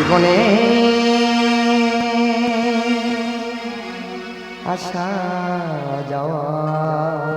জীবনে আসা যাওয়া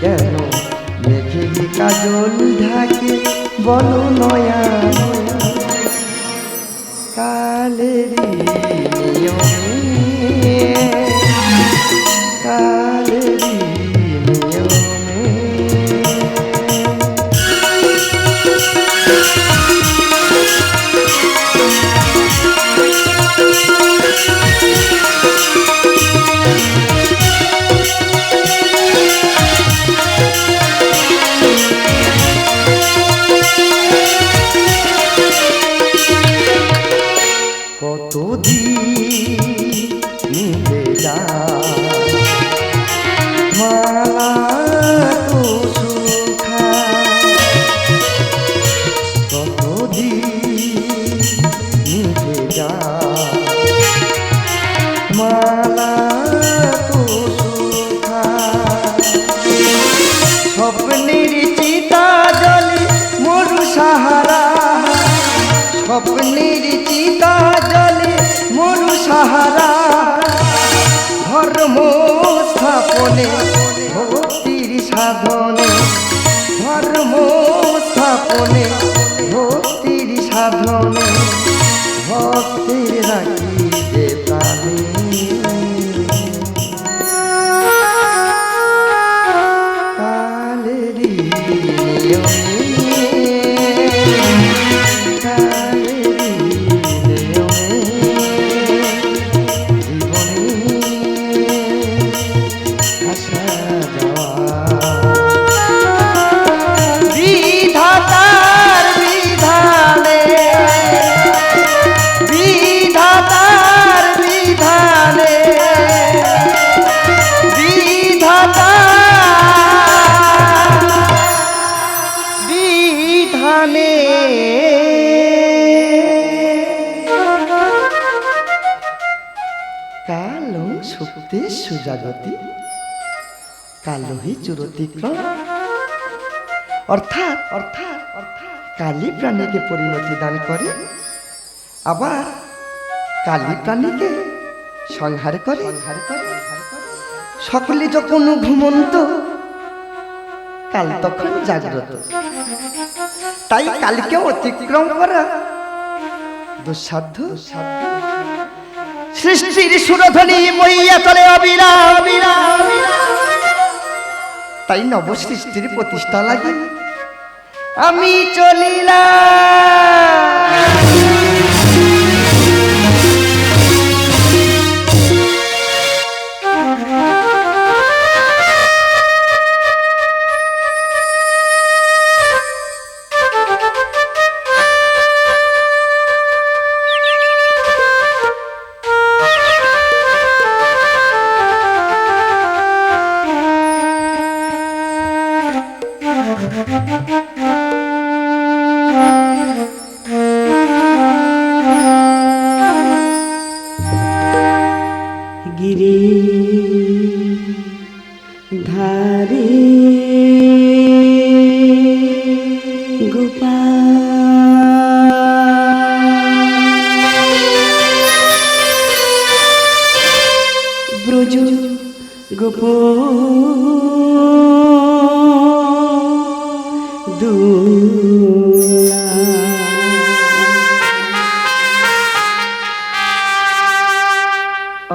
কেন মেঘে কাজল ঢাকে বলো নয়া চিতা জলে মরু সাহারা। স্বপ্নের চিতা জলে মরু সাহারা। ধর্ম স্থাপনে, ভক্তির সাধনে, ধর্ম স্থাপনে, ভক্তির সাধনে, ভক্তির রাখি সুপ্তে সুজাগতি কালহি চুরতিক্রম অর্থাৎ অর্থাৎ অর্থাৎ কালী প্রাণীকে পরিণতি দান করে, আবার কালী প্রাণীকে সংহার করে সংহার করে। সকলে যখন ঘুমন্ত, কাল তখন জাগ্রত। তাই কালকে অতিক্রম করা দুঃসাধ্য। সৃষ্টির সুরধ্বনি মইয়া তলে অবিরাম। তাই নব সৃষ্টির প্রতিষ্ঠা লাগে আমি চলিলাম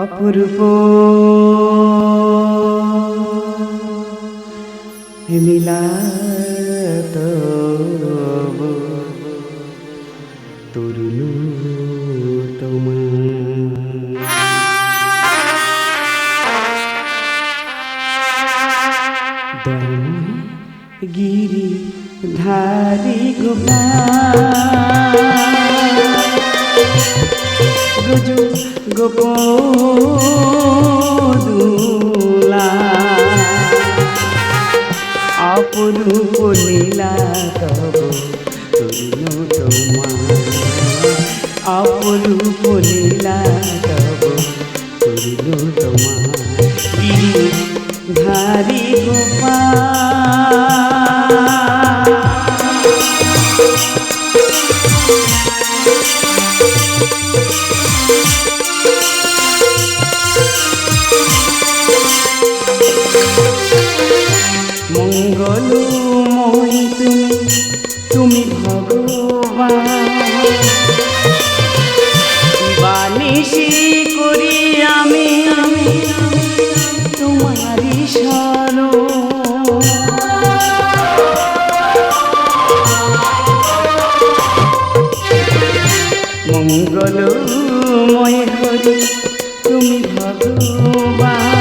গোপ গিরি ধারি গোপাল। ব্রজ গোপদুলা। অপরূপ লীলা তব তরুণ তোমার অপরূপ লীলা তব তরুণ তোমার গিরি ধারি গোপাল। মঙ্গলময় হরি, তুমি ভগবান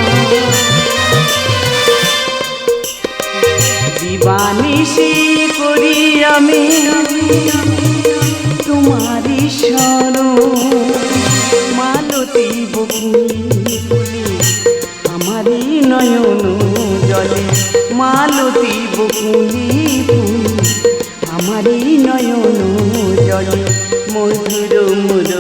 দিবানিসি করি আমি, তোমারই স্মরণ। মালতী বকুলি আমারই নয়ন জলে। মালতী বকুলি আমারই নয়ন জলে। মধুর মুরলী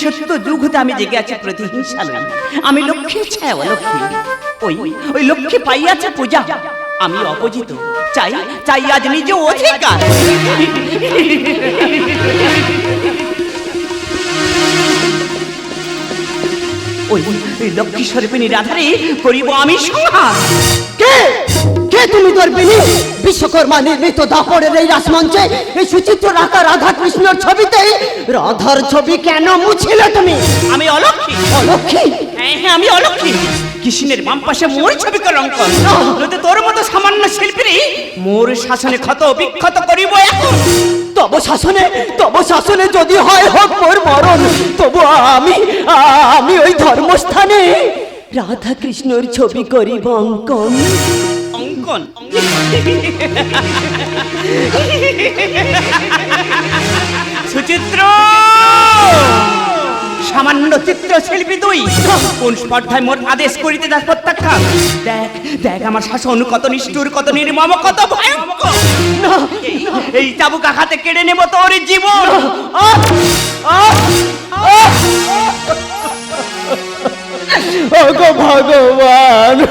সেই সত্য যুগ হতে আমি জেগে আছি প্রতিহিংসা। আমি লক্ষ্মীর ছায়া লক্ষ্মী ওই ওই লক্ষ্মী পাইয়াছে পূজা। আমি অপোজিত। চাই চাই আজ নিজে অধিকার। ওই ওই লক্ষ্মী স্বরূপিনী রাধারে করিব আমি সংহার কে? কে তুমি দর্বিনী বিশ্বকর্মা নির্মিত দাপড়ের এই রাসমঞ্চে এই সুচিত্র রাখা রাধা কৃষ্ণর ছবিতে রাধার ছবি কেন মুছিলে তুমি? আমি অলক্ষ্মী অলক্ষী? হ্যাঁ হ্যাঁ আমি অলক্ষী। কৃষ্ণের বাম পাশে মোর ছবি করে অঙ্ক যদি তোর মতো সামান্য শিল্পীর মোর শাসনে ক্ষত বিক্ষত করিব এখন। তব শাসনে তব শাসনে যদি হয় হোক মোর মরণ তবু আমি আমি ওই ধর্মস্থানে রাধা কৃষ্ণর ছবি করিব অঙ্কন। অঙ্কন। সুচিত্র! সামান্য চিত্রশিল্পী তুই। কোন স্পর্ধায় মোর আদেশ করিতে দাস প্রত্যাখ্যান? দেখ দেখ আমার শাসন কত নিষ্ঠুর কত নির্মম কত ভয়ঙ্কর। এই- চাবুক আঘাতে কেড়ে নেব তোর জীবন! ভগবান।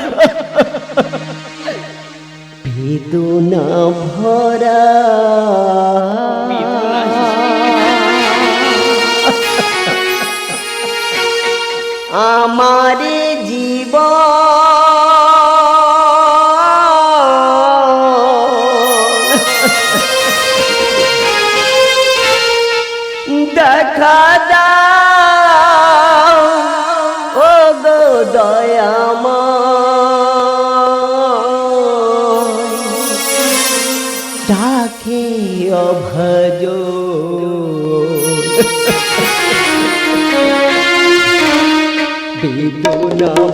বেদনা ভরা। আমার জীবন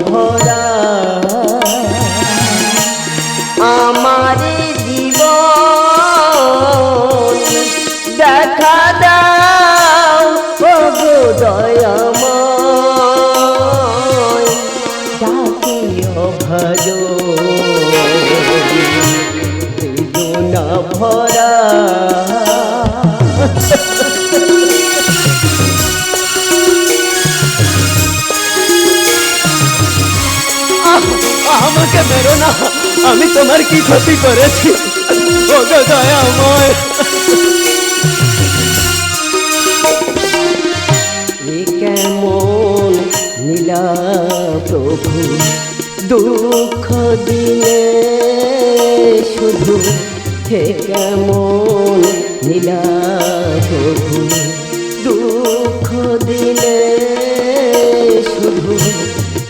ভরা। আমার আমাকে মেরো না, আমি তোমার কি ক্ষতি করেছি? ও গো দয়াময় কেমন নীলা প্রভু, দুঃখ দিলে শুধু হে কেমন নীলা প্রভু, দুঃখ দিলে শুধু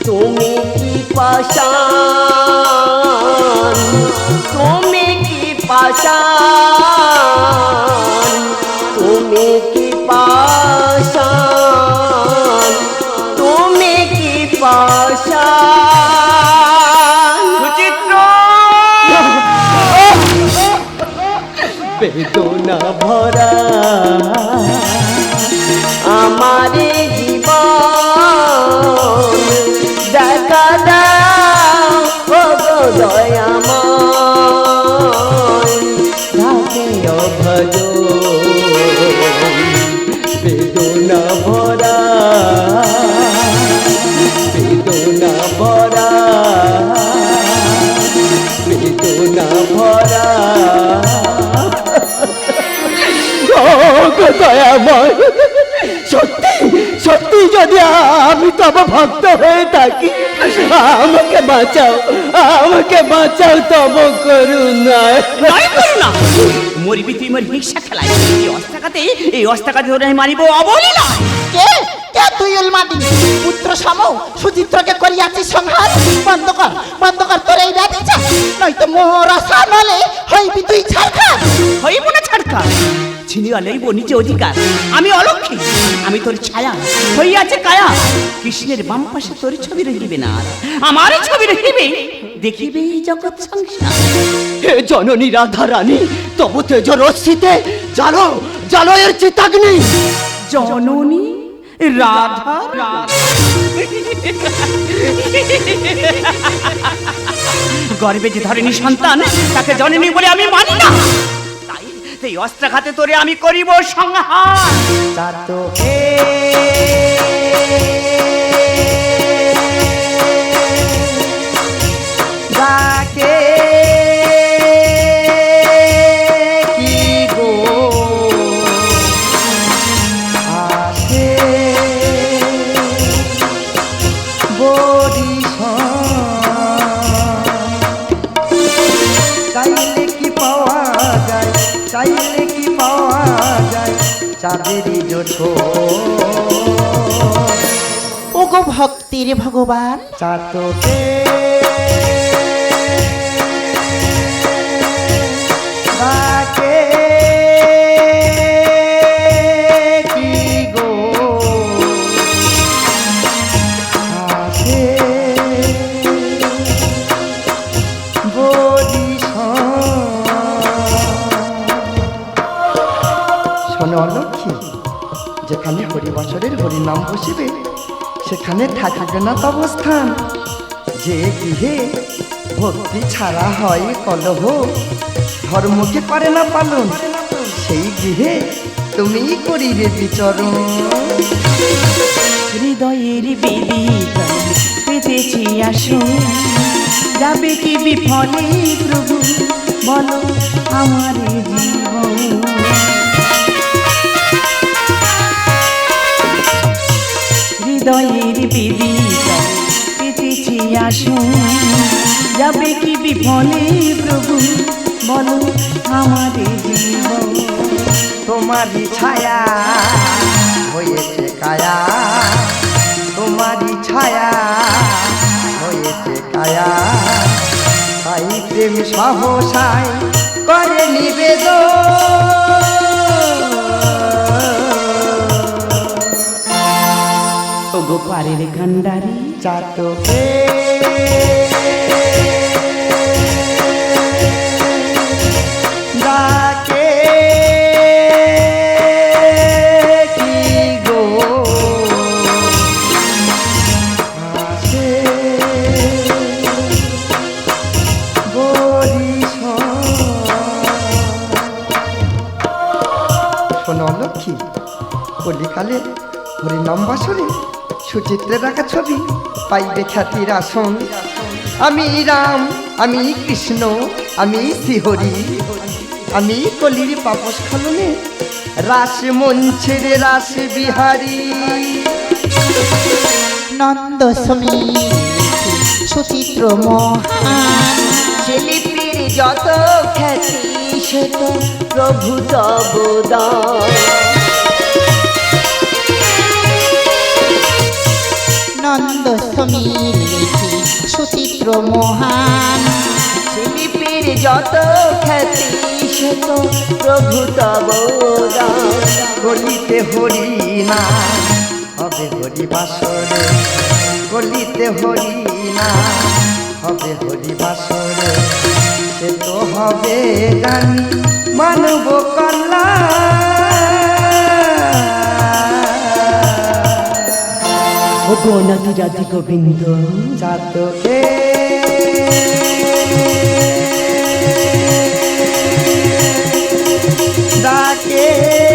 তুমি কি পাশান পাশান তুমি কি পাশান তুমি কি পাশান? সুচিত্র! বেদনা ভরা অভজ বেদনা ভরা। বেদনা ভরা। বেদনা ভরা। দয়াময়। সত্যি সত্যি যদি আমি তব ভক্ত হয়ে থাকি আমাকে বাঁচাও আমাকে বাঁচাও তব করুণায়। নয় করো না মরবি তুই মোর হিংসা খেলাই এই অস্তাকাতে এই অস্তাকাতে ধরে আমি মারিব অবলি নয়। কে? কে তুই উলমাটি? পুত্র সম সুচিত্রকে করিয়াছিস সংহার? বন্ধ কর বন্ধ কর তোর এই ব্যাধিটা নয়তো মোর আশা নলে হইবি তুই ছাড়খা হইব না ছাড়কা ছিনিয়া লইব নিচে অধিকার। আমি অলক্ষী আমি তোর ছায়া। হইয়াছে কায়া। কৃষ্ণের বাম পাশে তোর ছবি রহিবে না আর। আমার ছবি রহিবে। দেখিবে এই জগৎ সংসার। হে জননী রাধা রানী তবু তেজ রশ্মিতে জালো জালো এর চিতাগ্নি। জননী রাধা গর্বে যে ধরেনি সন্তান তাকে জননী বলে আমি মানি না। তাই এই অস্ত্রাঘাতে তোরে আমি করিব সংহার। চাতকে ডাকে চাঁদেরই জোঠো ও গো ভক্তির ভগবান। চাতকে। ডাকে হরিনাম বসিবে সেখানে থাকবে না তব স্থান যে গৃহে ভক্তি ছাড়া হয় কলহ, ধর্মকে পারে না পালন, সেই গৃহে তুমিই করিবে বিচরণ। হৃদয়ের বেদি পেতেছি আসুন, যাবে কি বিফলে প্রভু, বলো আমার হৃদয়ের বেদি পেতেছি আসুন। যাবে কি বিফলে প্রভু? বলো আমার জীবন। তোমারই ছায়া হয়েছে কায়া। তোমারই ছায়া হয়েছে কায়া। তাই প্রেম সহসায় পারের কান্ডারি চাতকে শোনো। লক্ষ্মী কলিকালে হরিনাম বাসরে সুচিত্রের রাখা ছবি পাইবে খ্যাতির আসন। আমি রাম আমি কৃষ্ণ আমি শ্রীহরি আমি কলির পাপস খলনে রাস মঞ্চের রাস বিহারী। নন্দ সুচিত্র মহান। শিল্পীর যত খ্যাতি সে তো প্রভু তব লিখি সুচিত্র মহান। শিল্পীর যত খ্যাতি, সে তো প্রভু তব। গলিতে হরি না হবে হরি বাসরে গলিতে হরি না হবে হরি বাসরে সে তো হবে জানি মানব কল্যাণ। গণাদি রাধি গোবিন্দ চাতকে ডাকে